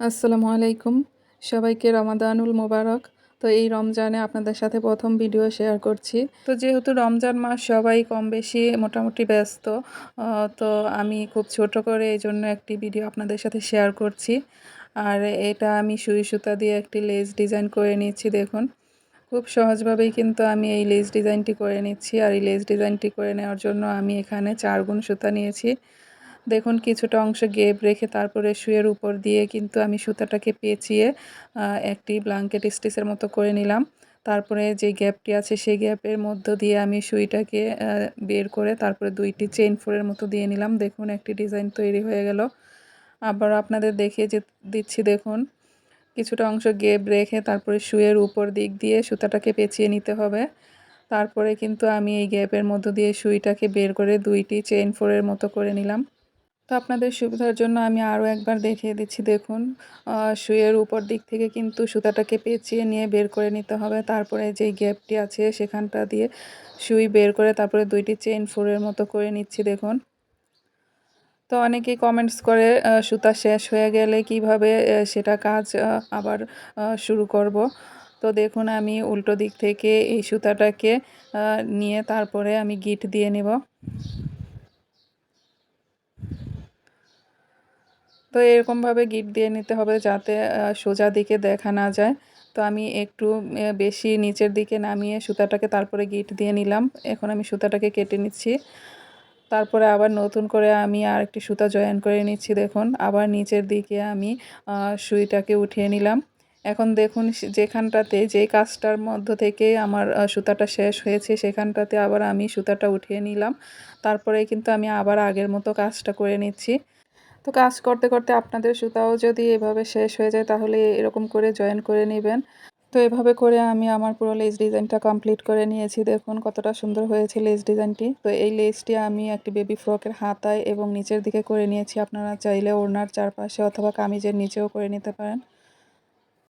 আসসালামু আলাইকুম। সবাইকে রমাদানুল মোবারক। তো এই রমজানে আপনাদের সাথে প্রথম ভিডিও শেয়ার করছি। তো যেহেতু রমজান মাস, সবাই কম বেশি মোটামুটি ব্যস্ত তো আমি খুব ছোট করে এই জন্য একটি ভিডিও আপনাদের সাথে শেয়ার করছি। আর এটা আমি সুই সুতা দিয়ে একটি লেস ডিজাইন করে নিচ্ছি, দেখুন। খুব সহজভাবেই কিন্তু আমি এই লেস ডিজাইনটি করে নিচ্ছি। আর এই লেস ডিজাইনটি করে নেওয়ার জন্য আমি এখানে চারগুণ সুতা নিয়েছি। দেখুন, কিছুটা অংশ গেপ রেখে তারপরে শুয়ের উপর দিয়ে কিন্তু আমি সুতাটাকে পেঁচিয়ে একটি ব্ল্যাঙ্কেট স্টিচের মতো করে নিলাম। তারপরে যে গ্যাপটি আছে সেই গ্যাপের মধ্য দিয়ে আমি সুইটাকে বের করে তারপরে দুইটি চেইন ফোরের মতো দিয়ে নিলাম। দেখুন, একটি ডিজাইন তৈরি হয়ে গেল। আবার আপনাদের দেখিয়ে যে, দিচ্ছি, দেখুন, কিছুটা অংশ গেপ রেখে তারপরে শুয়ের উপর দিক দিয়ে সুতাটাকে পেঁচিয়ে নিতে হবে। তারপরে কিন্তু আমি এই গ্যাপের মধ্য দিয়ে সুইটাকে বের করে দুইটি চেইন ফোরের মতো করে নিলাম। তো আপনাদের সুবিধার জন্য আমি আরও একবার দেখিয়ে দিচ্ছি, দেখুন। সুইয়ের উপর দিক থেকে কিন্তু সুতাটাকে পেঁচিয়ে নিয়ে বের করে নিতে হবে। তারপরে যেই গ্যাপটি আছে সেখানটা দিয়ে সুই বের করে তারপরে দুইটি চেইন ফোরের মতো করে নিচ্ছি, দেখুন। তো অনেকেই কমেন্টস করে সুতা শেষ হয়ে গেলে কীভাবে সেটা কাজ আবার শুরু করব। তো দেখুন, আমি উল্টো দিক থেকে এই সুতাটাকে নিয়ে তারপরে আমি গিট দিয়ে নেব। তো এরকমভাবে গিট দিয়ে নিতে হবে যাতে সোজা দিকে দেখা না যায়। তো আমি একটু বেশি নিচের দিকে নামিয়ে সুতাটাকে তারপরে গিট দিয়ে নিলাম। এখন আমি সুতাটাকে কেটে নিচ্ছি। তারপরে আবার নতুন করে আমি আর একটি সুতা জয়েন করে নিচ্ছি, দেখুন। আবার নিচের দিকে আমি সুইটাকে উঠিয়ে নিলাম। এখন দেখুন যেখানটাতে, যেই কাজটার মধ্য থেকে আমার সুতাটা শেষ হয়েছে, সেখানটাতে আবার আমি সুতাটা উঠিয়ে নিলাম। তারপরে কিন্তু আমি আবার আগের মতো কাজটা করে নিচ্ছি। তো কাজ করতে করতে আপনাদের সুতাও যদি এভাবে শেষ হয়ে যায়, তাহলে এরকম করে জয়েন করে নেবেন। তো এভাবে করে আমি আমার পুরো লেস ডিজাইনটা কমপ্লিট করে নিয়েছি। দেখুন কতটা সুন্দর হয়েছে লেস ডিজাইনটি তো এই লেসটি আমি একটি বেবি ফ্রকের হাতায় এবং নিচের দিকে করে নিয়েছি। আপনারা চাইলে ওড়নার চারপাশে অথবা কামিজের নিচেও করে নিতে পারেন।